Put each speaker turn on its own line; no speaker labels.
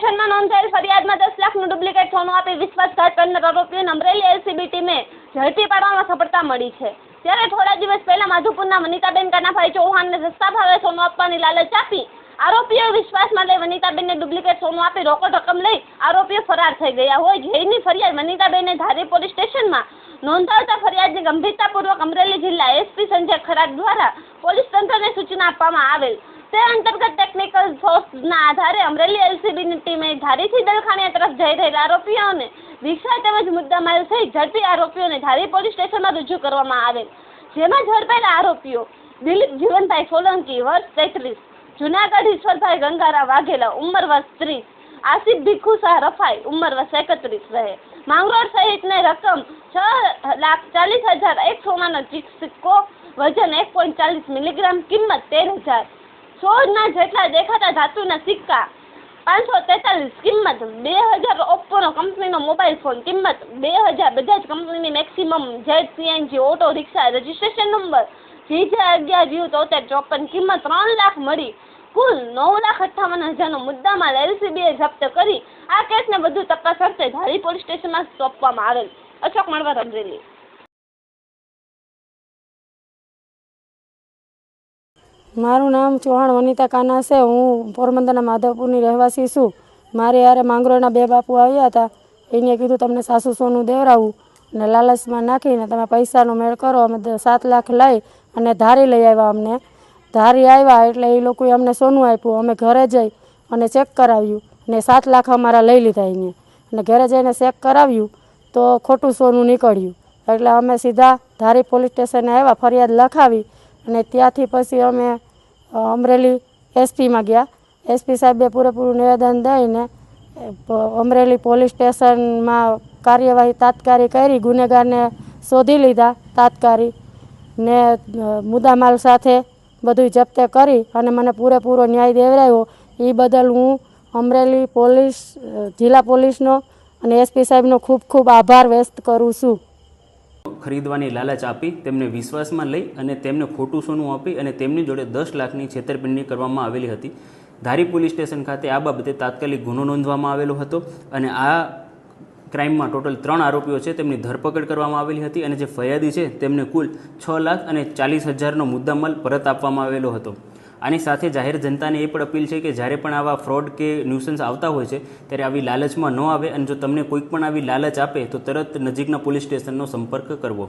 સ્ટેશનમાં નોંધાયેલ ફરિયાદમાં દસ લાખનું ડુપ્લિકેટ સોનું આપી વિશ્વાસઘાત કરનાર આરોપીઓને અમરેલી એલસીબી ટીમે ઝડપી પાડવામાં સફળતા મળી છે. ત્યારે થોડા દિવસ પહેલા માધુપુરના વનિતાબેન કાનાભાઈ ચૌહાણને સસ્તા ભાવે સોનું આપવાની લાલચ આપી આરોપીઓ વિશ્વાસમાં લઈ વનિતાબેનને ડુપ્લિકેટ સોનું આપી રોકડ રકમ લઈ આરોપીઓ ફરાર થઈ ગયા હોય. જેની ફરિયાદ વનિતાબેને ધારી પોલીસ સ્ટેશનમાં નોંધાવતા ફરિયાદની ગંભીરતાપૂર્વક અમરેલી જિલ્લા એસપી સંજય ખરાટ દ્વારા પોલીસ તંત્રને સૂચના આપવામાં આવેલ. તે અંતર્ગત ટેકનિકલ સોર્સના આધારે અમરેલી એલસીબીની ટીમે ધારીથી દલખાણીયા તરફ જઈ રહેલા આરોપીઓને રિક્ષા તેમજ મુદ્દામાલ સહિત ઝડપી આરોપીઓને ધારી પોલીસ સ્ટેશનમાં રજૂ કરવામાં આવેલ. જેમાં ઝડપાયેલા આરોપીઓ દિલીપ જીવનભાઈ સોલંકી, વર્ષ તેત્રીસ, જુનાગઢ ઈશ્વરભાઈ ગંગારા વાઘેલા, ઉંમર વર્ષ ત્રીસ, આસિફ ભીખુ શાહ રફાઈ, ઉંમર વર્ષ એકત્રીસ રહે. માંગરોળ સહિતની રકમ છ લાખ ચાલીસ હજાર એક સોનાનો સિક્કો, વજન એક પોઈન્ટ ચાલીસ મિલીગ્રામ, કિંમત તેર હજાર સોળના જેટલા દેખાતા ધાતુના સિક્કા પાંચસો તેતાલીસ કિંમત બે હજાર ઓપ્પોનો કંપનીનો મોબાઈલ ફોન કિંમત બે હજાર બજાજ કંપનીની maximum Z CNG auto rickshaw registration number, GJ અગિયાર યુ તોતેર ચોપન કિંમત ત્રણ લાખ મળી. કુલ નવ લાખ અઠ્ઠાવન હજારનો મુદ્દામાલ એલસીબીએ જપ્ત કરી. આ કેસને વધુ તપાસ અર્થે ધારી પોલીસ સ્ટેશનમાં સોંપવામાં આવેલ. અશોક મળવા અમરેલી.
મારું નામ ચૌહાણ વનિતા કાના છે. હું પોરબંદરના માધવપુરની રહેવાસી છું. મારે યારે માંગરોળના બે બાપુ આવ્યા હતા. એને કીધું, તમને સાસુ સોનું દેવરાવું. અને લાલચમાં નાખીને, તમે પૈસાનો મેળ કરો, અમે સાત લાખ લઈ અને ધારી લઈ આવ્યા અમને. ધારી આવ્યા એટલે એ લોકોએ અમને સોનું આપ્યું. અમે ઘરે જઈ અને ચેક કરાવ્યું. અને સાત લાખ અમારા લઈ લીધા એને. અને ઘરે જઈને ચેક કરાવ્યું તો ખોટું સોનું નીકળ્યું. એટલે અમે સીધા ધારી પોલીસ સ્ટેશને આવ્યા, ફરિયાદ લખાવી અને ત્યાંથી પછી અમે અમરેલી એસપીમાં ગયા. એસપી સાહેબે પૂરેપૂરું નિવેદન દઈને અમરેલી પોલીસ સ્ટેશનમાં કાર્યવાહી તાત્કાલિક કરી, ગુનેગારને શોધી લીધા તાત્કાલિક. ને મુદ્દામાલ સાથે બધું જપ્તે કરી અને મને પૂરેપૂરો ન્યાય દેવરાયો એ બદલ હું અમરેલી પોલીસ જિલ્લા પોલીસનો અને એસપી સાહેબનો ખૂબ ખૂબ આભાર વ્યક્ત કરું છું.
ખરીદવાની લાલચ આપી, તેમને વિશ્વાસમાં લઈ અને તેમને ખોટું સોનું આપી અને તેમની જોડે દસ લાખની છેતરપિંડી કરવામાં આવેલી હતી. ધારી પોલીસ સ્ટેશન ખાતે આ બાબતે તાત્કાલિક ગુનો નોંધવામાં આવેલો હતો અને આ ક્રાઇમમાં ટોટલ ત્રણ આરોપીઓ છે તેમની ધરપકડ કરવામાં આવેલી હતી અને જે ફરિયાદી છે તેમને કુલ છ લાખ અને ચાલીસ હજારનો મુદ્દામાલ પરત આપવામાં આવેલો હતો. આની સાથે જાહેર જનતાને એ પણ અપીલ છે કે જ્યારે પણ આવા ફ્રોડ કે ન્યુસન્સ આવતા હોય છે, ત્યારે આવી લાલચમાં ન આવે અને જો તમને કોઈક પણ આવી લાલચ આપે, તો તરત નજીકના પોલીસ સ્ટેશનનો સંપર્ક કરવો.